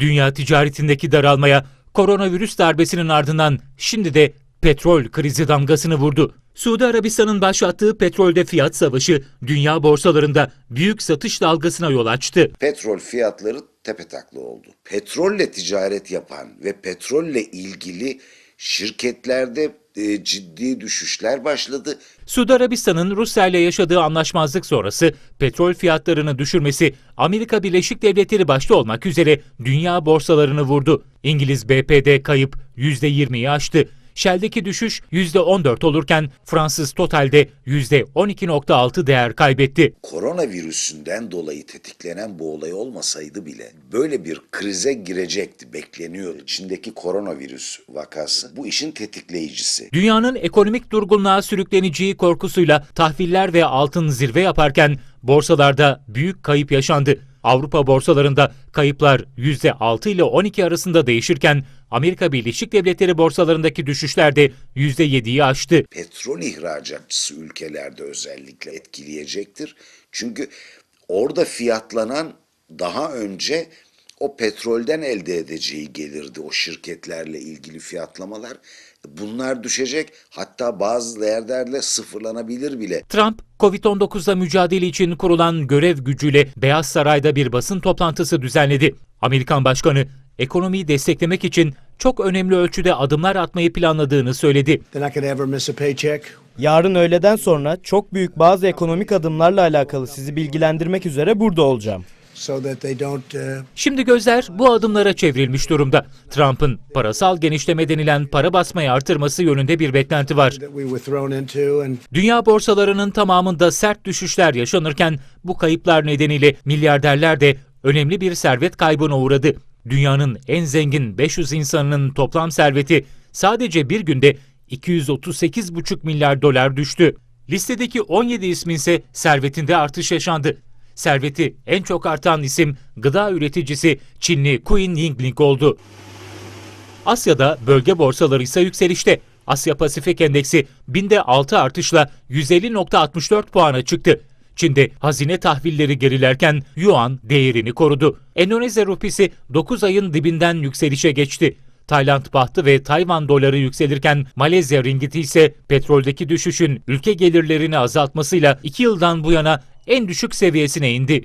Dünya ticaretindeki daralmaya koronavirüs darbesinin ardından şimdi de petrol krizi damgasını vurdu. Suudi Arabistan'ın başlattığı petrolde fiyat savaşı dünya borsalarında büyük satış dalgasına yol açtı. petrol fiyatları tepetaklak oldu. Petrolle ticaret yapan ve petrolle ilgili şirketlerde e, ciddi düşüşler başladı. Suudi Arabistan'ın Rusya ile yaşadığı anlaşmazlık sonrası petrol fiyatlarını düşürmesi Amerika Birleşik Devletleri başta olmak üzere dünya borsalarını vurdu. İngiliz BP'de kayıp %20'yi aştı. Shell'deki düşüş %14 olurken Fransız Total'de %12.6 değer kaybetti. Koronavirüsünden dolayı tetiklenen bu olay olmasaydı bile böyle bir krize girecekti bekleniyor. İçindeki koronavirüs vakası bu işin tetikleyicisi. Dünyanın ekonomik durgunluğa sürükleneceği korkusuyla tahviller ve altın zirve yaparken borsalarda büyük kayıp yaşandı. Avrupa borsalarında kayıplar %6 ile 12 arasında değişirken Amerika Birleşik Devletleri borsalarındaki düşüşler de %7'yi aştı. Petrol ihracatçısı ülkelerde özellikle etkileyecektir. Çünkü orada fiyatlanan daha önce o petrolden elde edeceği gelirdi o şirketlerle ilgili fiyatlamalar. Bunlar düşecek hatta bazı yerlerle sıfırlanabilir bile. Trump, Covid-19'la mücadele için kurulan görev gücüyle Beyaz Saray'da bir basın toplantısı düzenledi. Amerikan Başkanı, ekonomiyi desteklemek için çok önemli ölçüde adımlar atmayı planladığını söyledi. Yarın öğleden sonra çok büyük bazı ekonomik adımlarla alakalı sizi bilgilendirmek üzere burada olacağım. Uh, Şimdi gözler bu adımlara çevrilmiş durumda. Trump'ın parasal genişleme denilen para basmayı artırması yönünde bir beklenti var. Dünya borsalarının tamamında sert düşüşler yaşanırken bu kayıplar nedeniyle milyarderler de önemli bir servet kaybına uğradı. Dünyanın en zengin 500 insanının toplam serveti sadece bir günde 238,5 milyar dolar düştü. Listedeki 17 ismin ise servetinde artış yaşandı. Serveti en çok artan isim gıda üreticisi Çinli Queen Yingling oldu. Asya'da bölge borsaları ise yükselişte. Asya Pasifik Endeksi binde 6 artışla 150.64 puana çıktı. Çin'de hazine tahvilleri gerilerken Yuan değerini korudu. Endonezya rupisi 9 ayın dibinden yükselişe geçti. Tayland bahtı ve Tayvan doları yükselirken Malezya ringgiti ise petroldeki düşüşün ülke gelirlerini azaltmasıyla 2 yıldan bu yana en düşük seviyesine indi.